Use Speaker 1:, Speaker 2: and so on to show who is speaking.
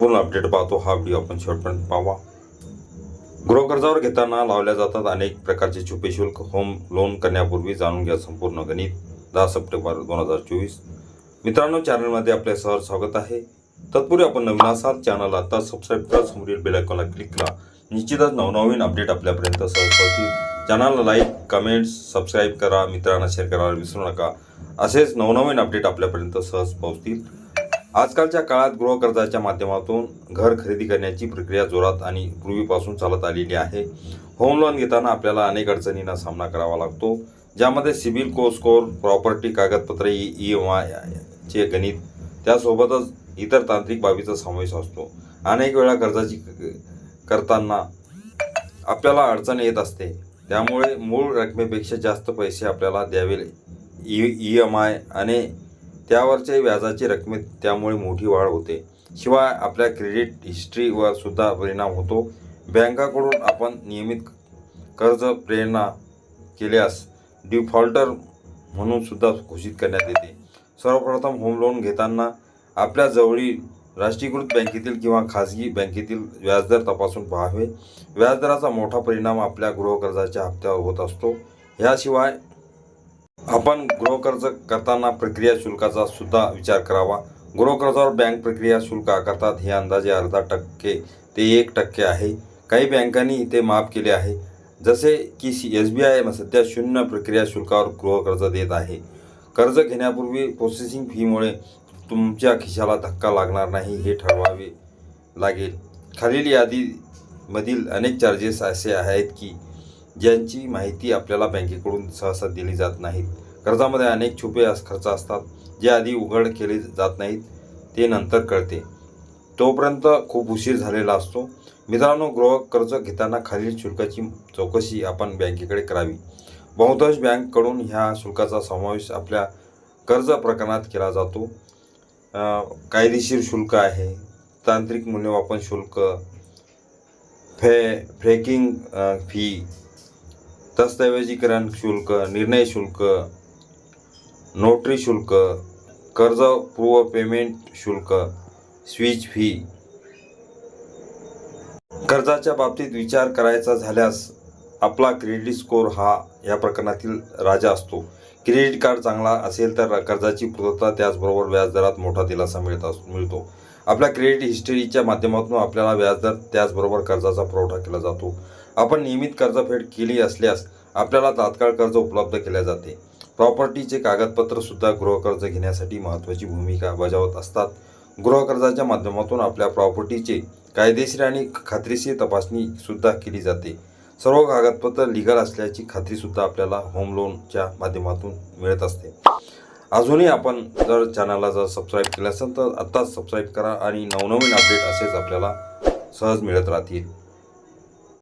Speaker 1: पूर्ण अपडेट पाहतो. हा व्हिडिओ आपण शेवटपर्यंत पाहावा. गृहकर्जावर घेताना लावल्या जातात अनेक प्रकारचे छुपे शुल्क. होम लोन करण्यापूर्वी जाणून घ्या संपूर्ण गणित. दहा सप्टेंबर दोन हजार चोवीस. मित्रांनो चॅनलमध्ये आपले सहज स्वागत आहे. तत्पूर्वी आपण नवीन असाल चॅनल आता सबस्क्राईब करा. समोरील बेलायकॉनला क्लिक करा. निश्चितच नवनवीन अपडेट आपल्यापर्यंत सहज पोहोचतील चॅनलला लाईक कमेंट्स सबस्क्राईब करा. मित्रांना शेअर करायला विसरू नका. असेच नवनवीन अपडेट आपल्यापर्यंत सहज पोहोचतील. आजकालच्या काळात गृहकर्जाच्या माध्यमातून घर खरेदी करण्याची प्रक्रिया जोरात आणि पूर्वीपासून चालत आलेली आहे. होम लोन घेताना आपल्याला अनेक अडचणींना सामना करावा लागतो. ज्यामध्ये सिबिल को स्कोअर प्रॉपर्टी कागदपत्र ई एम आय चे गणित त्यासोबतच इतर तांत्रिक बाबीचा समावेश असतो. अनेक वेळा कर्जाची करताना आपल्याला अडचण येत असते. त्यामुळे मूळ रकमेपेक्षा जास्त पैसे आपल्याला द्यावे ई ई एम आय आणि त्यावरच्या व्याजाची रकमेत त्यामुळे मोठी वाढ होते. शिवाय आपल्या क्रेडिट हिस्ट्रीवर सुद्धा परिणाम होतो. बँकाकडून आपण नियमित कर्ज प्रेरणा केल्यास डिफॉल्टर म्हणून सुद्धा घोषित करण्यात येते. सर्वप्रथम होम लोन घेताना आपल्या जवळील राष्ट्रीयकृत बँकेतील किंवा खाजगी बँकेतील व्याजदर तपासून पाहावे. व्याजदराचा मोठा परिणाम आपल्या गृहकर्जाच्या हप्त्यावर होत असतो. ह्याशिवाय आपण गृहकर्ज करताना प्रक्रिया शुल्काचा सुद्धा विचार करावा. गृहकर्जावर बँक प्रक्रिया शुल्क आकारतात हे अंदाजे अर्धा टक्के ते एक टक्के आहे. काही बँकांनी ते माफ केले आहे. जसे की सी एस बी आय सध्या शून्य प्रक्रिया शुल्कावर गृहकर्ज देत आहे. कर्ज घेण्यापूर्वी प्रोसेसिंग फीमुळे तुमच्या खिशाला धक्का लागणार नाही हे ठरवावे लागेल. खालील यादीमधील अनेक चार्जेस असे आहेत की ज्यांची माहिती आपल्याला बँकेकडून सहसा दिली जात नाहीत. कर्जामध्ये अनेक छुपे खर्च असतात जे आधी उघड केले जात नाहीत ते नंतर कळते. तोपर्यंत खूप उशीर झालेला असतो. मित्रांनो गृह कर्ज घेताना खालील शुल्काची चौकशी आपण बँकेकडे करावी. बहुतांश बँककडून ह्या शुल्काचा समावेश आपल्या कर्ज प्रकरणात केला जातो. कायदेशीर शुल्क आहे तांत्रिक मूल्यमापन शुल्क फे फ्रेकिंग फी दस्तऐवजीकरण शुल्क निर्णय शुल्क नोटरी शुल्क कर्ज पूर्व पेमेंट शुल्क स्विच फी. कर्जाच्या बाबतीत विचार करायचा झाल्यास आपला क्रेडिट स्कोअर हा या प्रकरणातील राजा असतो. क्रेडिट कार्ड चांगला असेल तर कर्जाची पूर्तता त्याचबरोबर व्याजदरात मोठा दिलासा मिळत मिळतो. आपल्या क्रेडिट हिस्टरीच्या माध्यमातून आपल्याला व्याजदर त्याचबरोबर कर्जाचा पुरवठा केला जातो. आपण नियमित कर्जफेड केली असल्यास आपल्याला तात्काळ कर्ज उपलब्ध केले जाते. प्रॉपर्टीचे कागदपत्रसुद्धा गृहकर्ज घेण्यासाठी महत्त्वाची भूमिका बजावत असतात. गृहकर्जाच्या माध्यमातून आपल्या प्रॉपर्टीचे कायदेशीर आणि खात्रीशीर तपासणीसुद्धा केली जाते. सर्व कागदपत्र लिगल असल्याची खात्रीसुद्धा आपल्याला होम लोनच्या माध्यमातून मिळत असते. अजूनही आपण जर चॅनलला जर सबस्क्राईब केलं असेल तर आत्ताच सबस्क्राईब करा आणि नवनवीन अपडेट असेच आपल्याला सहज मिळत राहतील.